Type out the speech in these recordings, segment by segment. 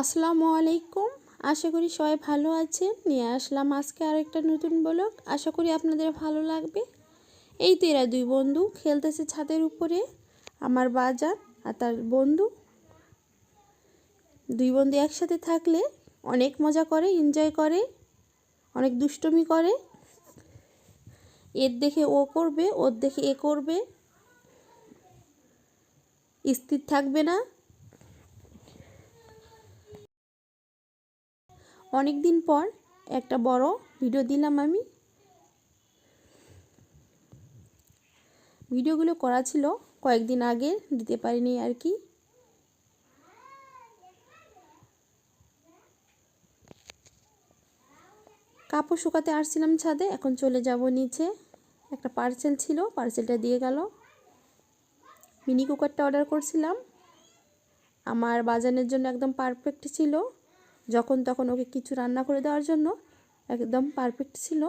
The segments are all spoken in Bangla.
আসসালামু আলাইকুম। আশা করি সবাই ভালো আছেন। নিয়ে আসলাম আজকে আরেকটা নতুন ব্লগ। আশা করি আপনাদের ভালো লাগবে। এই তো এরা দুই বন্ধু খেলতেছে ছাদের উপরে, আমার বাজার আর তার বন্ধু। দুই বন্ধু একসাথে থাকলে অনেক মজা করে এনজয় করে, অনেক দুষ্টমি করে। এর দেখে ও করবে, ওর দেখে এ করবে। স্থির থাকবে না। অনেক দিন পর একটা বড় ভিডিও দিলাম আমি। ভিডিওগুলো করা ছিল, কয়েকদিন আগে দিতে পারিনি আর কি। কাপড় শুকাতে আসছিলাম ছাদে, এখন চলে যাব নিচে। একটা পার্সেল ছিল পার্সেলটা দিয়ে গেল। মিনি কুকারটা অর্ডার করছিলাম। আমার বাজানের জন্য একদম পারফেক্ট ছিল। যখন তখন ওকে কিছু রান্না করে দেওয়ার জন্য একদম পারফেক্ট ছিল।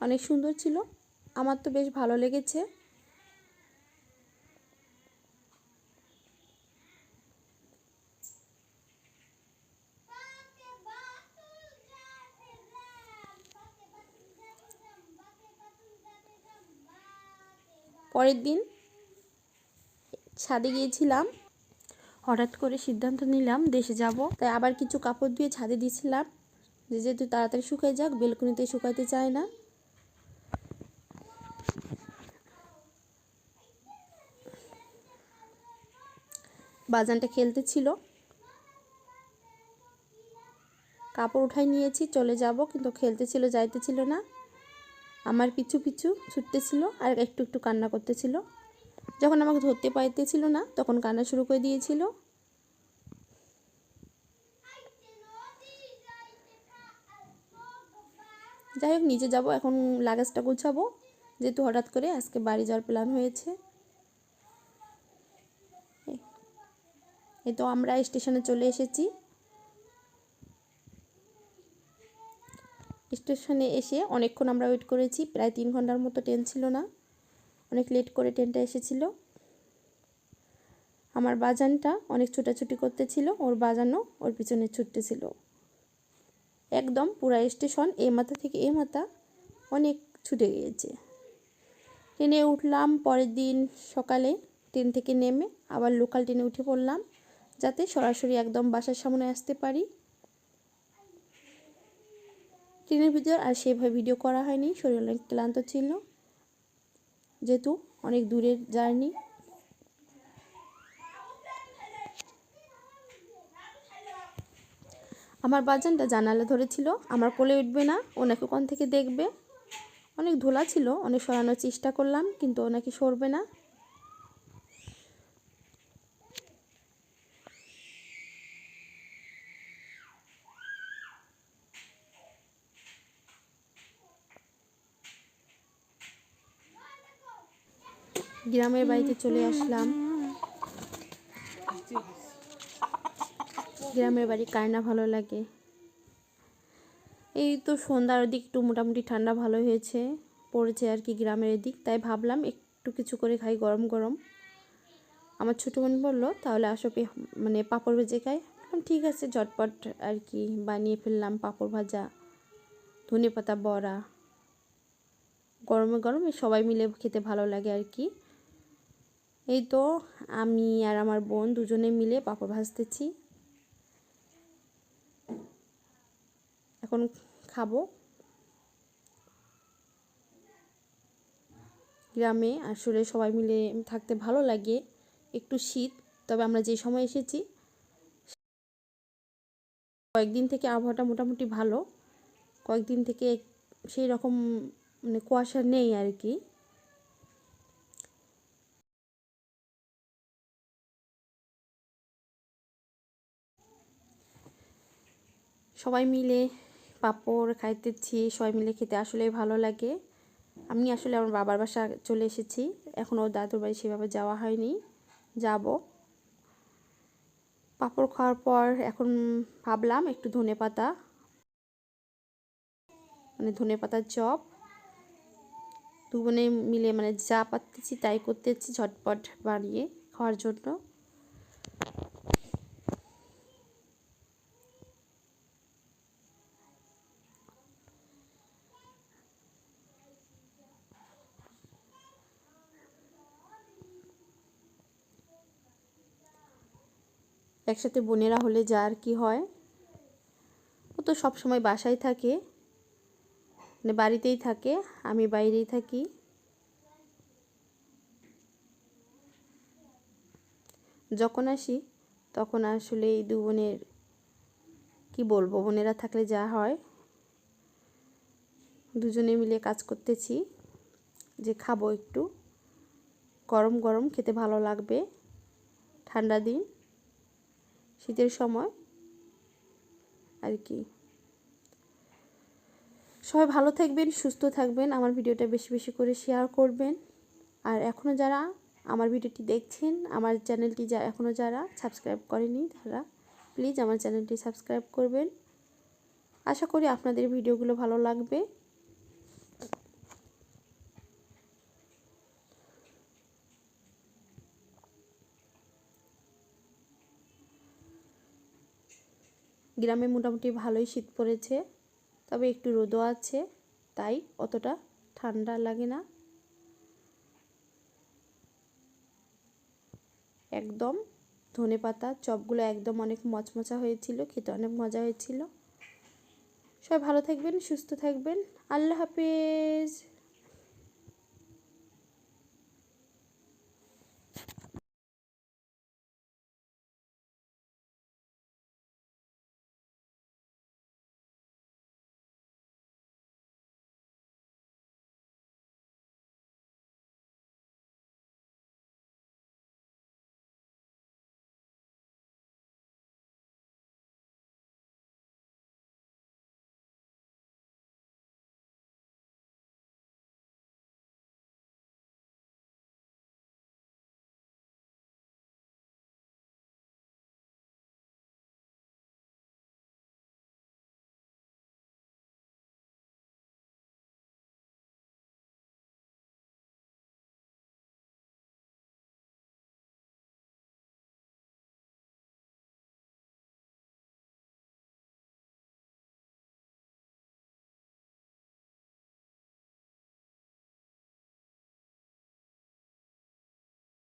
অনেক সুন্দর ছিল। আমার তো বেশ ভালো লেগেছে। পরের দিন ছাদে গিয়েছিলাম। হঠাৎ করে সিদ্ধান্ত নিলাম দেশে যাব। তাই আবার কিছু কাপড় দিয়ে ছাদে দিয়েছিলাম। যে যেহেতু তাড়াতাড়ি শুকাই যাক, বেলকুনিতে শুকাইতে চায় না। বাজানটা খেলতে ছিল। কাপড় উঠাই নিয়েছি, চলে যাব, কিন্তু খেলতে ছিল, যাইতে ছিল না। আমার পিছু পিছু ছুটতেছিল আর একটু একটু কান্না করতেছিল যখন আমাকে ধরতে পাইতেছিল না, তখন কান্না শুরু করে দিয়েছিল। যাই হোক, নিচে যাব, এখন লাগেজটা গুছাবো। যেহেতু হঠাৎ করে আজকে বাড়ি যাওয়ার প্ল্যান হয়েছে। এই তো আমরা স্টেশনে চলে এসেছি। স্টেশনে এসে অনেকক্ষণ আমরা ওয়েট করেছি, প্রায় তিন ঘণ্টার মতো ট্রেন ছিল না। অনেক লেট করে ট্রেনটা এসেছিল। আমার বাজানটা অনেক ছুটাছুটি করতেছিল, ওর বাজানো ওর পিছনে ছুটতেছিল। একদম পুরা স্টেশন এ মাথা থেকে এ মাথা অনেক ছুটে গিয়েছে। ট্রেনে উঠলাম, পরের দিন সকালে ট্রেন থেকে নেমে আবার লোকাল ট্রেনে উঠে পড়লাম, যাতে সরাসরি একদম বাসার সামনে আসতে পারি। ট্রেনের ভিতর আর সেভাবে ভিডিও করা হয়নি, শরীর অনেক ক্লান্ত ছিল। যেহেতু অনেক দূরের জার্নি। আমার বাজানটা জানালা ধরেছিল, আমার কোলে উঠবে না ওনাকে ওখান থেকে দেখবে। অনেক ধোলা ছিল, অনেক সরানোর চেষ্টা করলাম, কিন্তু ওনাকে সরবে না। গ্রামের বাড়িতে চলে আসলাম। গ্রামের বাড়ি কার না ভালো লাগে? এই তো সন্ধ্যার দিক একটু মোটামুটি ঠান্ডা ভালো হয়েছে, পড়েছে আর কি গ্রামের দিক, তাই ভাবলাম একটু কিছু করে খাই গরম গরম। আমার ছোটো বোন বলল, তাহলে আসো মানে পাঁপড় ভেজে খাই। ঠিক আছে, ঝটপট আর কি বানিয়ে ফেললাম পাঁপড় ভাজা ধনে পাতা বড়া। গরমে গরমে সবাই মিলে খেতে ভালো লাগে আর কি। এই তো আমি আর আমার বোন দুজনে মিলে পাঁপড় ভাজতেছি। এখন খাব। গ্রামে আসলে সবাই মিলে থাকতে ভালো লাগে, একটু শীত, তবে আমরা যে সময় এসেছি, কয়েকদিন থেকে আবহাওয়াটা মোটামুটি ভালো। কয়েকদিন থেকে সেই রকম মানে কুয়াশা নেই আর কি। সবাই মিলে পাপড় খাইতেছি, সবাই মিলে খেতে আসলে ভালো লাগে। আমি আসলে আমার বাবার বাসা চলে এসেছি। এখনও দাদুর বাড়ি সেভাবে যাওয়া হয়নি। যাব। পাপড় খাওয়ার পর এখন ভাবলাম একটু ধনে পাতা মানে ধনে পাতার চপ। দুবনে মিলে মানে যা পারতেছি তাই করতেছি ঝটপট বানিয়ে খাওয়ার জন্য। একসাথে বোনেরা হলে যা আর কি হয়। ও তো সব সময় বাসায় থাকে মানে বাড়িতেই থাকে, আমি বাইরেই থাকি। যখন আসি, তখন আসলে এই দু বোনের, কী বলব, বোনেরা থাকলে যা হয়। দুজনে মিলে কাজ করতেছি, যে খাব একটু, গরম গরম, খেতে ভালো লাগবে, ঠান্ডা দিন। শীতের সময় আর কি। সবাই ভালো থাকবেন, সুস্থ থাকবেন, আমার ভিডিওটা বেশি বেশি করে শেয়ার করবেন। আর এখনও যারা আমার ভিডিওটি দেখছেন, আমার চ্যানেলটি যা এখনও যারা সাবস্ক্রাইব করেনি, তারা প্লিজ আমার চ্যানেলটি সাবস্ক্রাইব করবেন। আশা করি আপনাদের ভিডিওগুলো ভালো লাগবে। গ্রামে মোটামুটি ভালোই শীত পড়েছে, তবে একটু রোদও আছে, তাই অতটা ঠান্ডা লাগে না। একদম ধনে পাতা, চপগুলো একদম অনেক মচমচা হয়েছিল, খেতে অনেক মজা হয়েছিল। সবাই ভালো থাকবেন, সুস্থ থাকবেন, আল্লাহ হাফেজ।